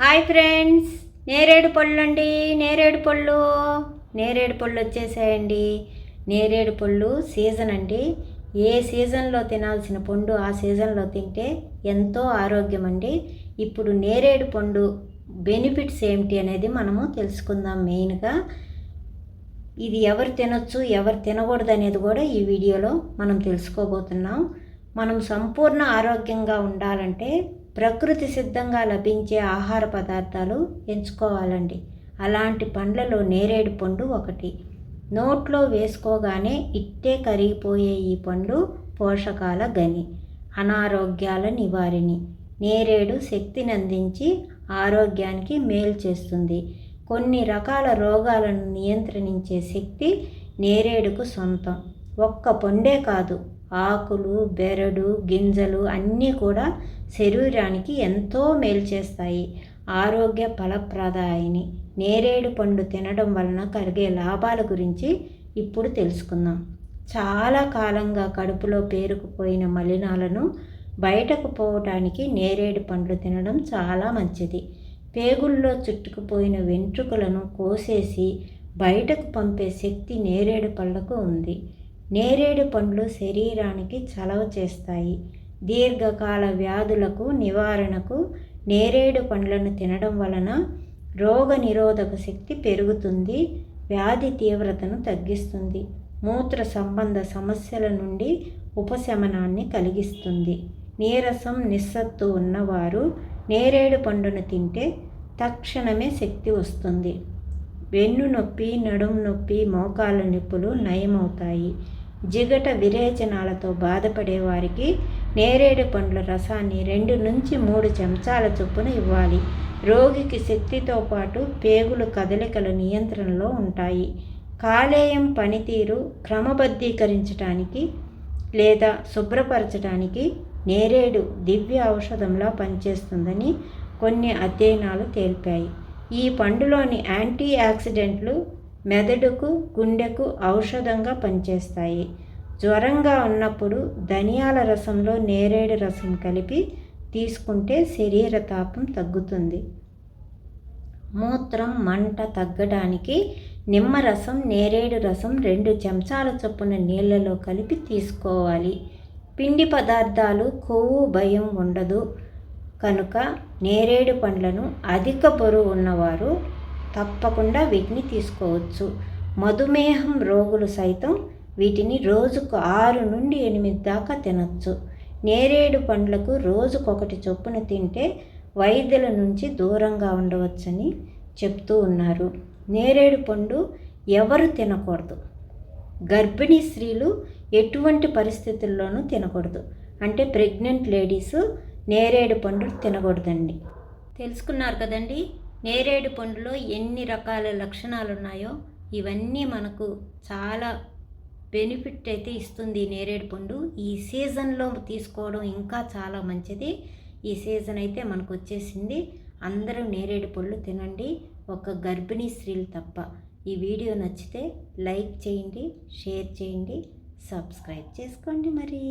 Hi friends నేరేడు పళ్ళు అండి నేరేడు పళ్ళు. నేరేడు పళ్ళు వచ్చేసాయండి. నేరేడు పళ్ళు సీజన్ అండి. ఏ సీజన్లో తినాల్సిన పండు ఆ సీజన్లో తింటే ఎంతో ఆరోగ్యం అండి. ఇప్పుడు నేరేడు పండు బెనిఫిట్స్ ఏమిటి అనేది మనము తెలుసుకుందాం మెయిన్గా. ఇది ఎవరు తినొచ్చు ఎవరు తినకూడదు అనేది కూడా ఈ వీడియోలో మనం తెలుసుకోబోతున్నాం. మనం సంపూర్ణ ఆరోగ్యంగా ఉండాలంటే ప్రకృతి సిద్ధంగా లభించే ఆహార పదార్థాలు ఎంచుకోవాలండి. అలాంటి పండ్లలో నేరేడు పండు ఒకటి. నోట్లో వేసుకోగానే ఇట్టే కరిగిపోయే ఈ పండు పోషకాల గని అనారోగ్యాల నివారిణి. నేరేడు శక్తిని అందించి ఆరోగ్యానికి మేలు చేస్తుంది. కొన్ని రకాల రోగాలను నియంత్రించే శక్తి నేరేడుకు సొంతం. ఒక్క పండే కాదు ఆకులు బెరడు గింజలు అన్నీ కూడా శరీరానికి ఎంతో మేలు చేస్తాయి. ఆరోగ్య ఫలప్రదాయిని నేరేడు పండు తినడం వలన కలిగే లాభాల గురించి ఇప్పుడు తెలుసుకుందాం. చాలా కాలంగా కడుపులో పేరుకుపోయిన మలినాలను బయటకు పోవటానికి నేరేడు పండ్లు తినడం చాలా మంచిది. పేగుల్లో చుట్టుకుపోయిన వెంట్రుకలను కోసేసి బయటకు పంపే శక్తి నేరేడు పళ్ళకు ఉంది. నేరేడు పండ్లు శరీరానికి చలవ చేస్తాయి. దీర్ఘకాల వ్యాధులకు నివారణకు నేరేడు పండ్లను తినడం వలన రోగ నిరోధక శక్తి పెరుగుతుంది వ్యాధి తీవ్రతను తగ్గిస్తుంది మూత్ర సంబంధ సమస్యల నుండి ఉపశమనాన్ని కలిగిస్తుంది. నీరసం నిస్సత్తు ఉన్నవారు నేరేడు పండును తింటే తక్షణమే శక్తి వస్తుంది. వెన్ను నొప్పి నడుము నొప్పి మోకాళ్ళ నొప్పులు నయమవుతాయి. జిగట విరేచనాలతో బాధపడే వారికి నేరేడు పండ్ల రసాన్ని రెండు నుంచి మూడు చెంచాల చొప్పున ఇవ్వాలి. రోగికి శక్తితో పాటు పేగులు కదలికల నియంత్రణలో ఉంటాయి. కాలేయం పనితీరు క్రమబద్ధీకరించడానికి లేదా శుభ్రపరచడానికి నేరేడు దివ్య ఔషధంలా పనిచేస్తుందని కొన్ని అధ్యయనాలు తెలిపాయి. ఈ పండులోని యాంటీ ఆక్సిడెంట్లు మెదడుకు గుండెకు ఔషధంగా పనిచేస్తాయి. జ్వరంగా ఉన్నప్పుడు ధనియాల రసంలో నేరేడు రసం కలిపి తీసుకుంటే శరీర తాపం తగ్గుతుంది. మూత్రం మంట తగ్గడానికి నిమ్మరసం నేరేడు రసం రెండు చెంచాల చొప్పున నీళ్ళలో కలిపి తీసుకోవాలి. పిండి పదార్థాలు కొవ్వు భయం ఉండదు. కనుక నేరేడు పండ్లను అధిక బరువు ఉన్నవారు తప్పకుండా వీటిని తీసుకోవచ్చు. మధుమేహం రోగులు సైతం వీటిని రోజుకు ఆరు నుండి ఎనిమిది దాకా తినచ్చు. నేరేడు పండ్లకు రోజుకొకటి చొప్పున తింటే వైద్యుల నుంచి దూరంగా ఉండవచ్చని చెప్తూ ఉన్నారు. నేరేడు పండు ఎవరు తినకూడదు. గర్భిణీ స్త్రీలు ఎటువంటి పరిస్థితుల్లోనూ తినకూడదు. అంటే ప్రెగ్నెంట్ లేడీస్ నేరేడు పండు తినకూడదండి. తెలుసుకున్నారు కదండి నేరేడు పండులో ఎన్ని రకాల లక్షణాలు ఉన్నాయో ఇవన్నీ మనకు చాలా బెనిఫిట్ అయితే ఇస్తుంది నేరేడు పండు. ఈ సీజన్లో తీసుకోవడం ఇంకా చాలా మంచిది. ఈ సీజన్ అయితే మనకు వచ్చేసింది. అందరూ నేరేడు పళ్ళు తినండి. ఒక గర్భిణీ స్త్రీలు తప్ప. ఈ వీడియో నచ్చితే లైక్ చేయండి షేర్ చేయండి సబ్స్క్రైబ్ చేసుకోండి మరి.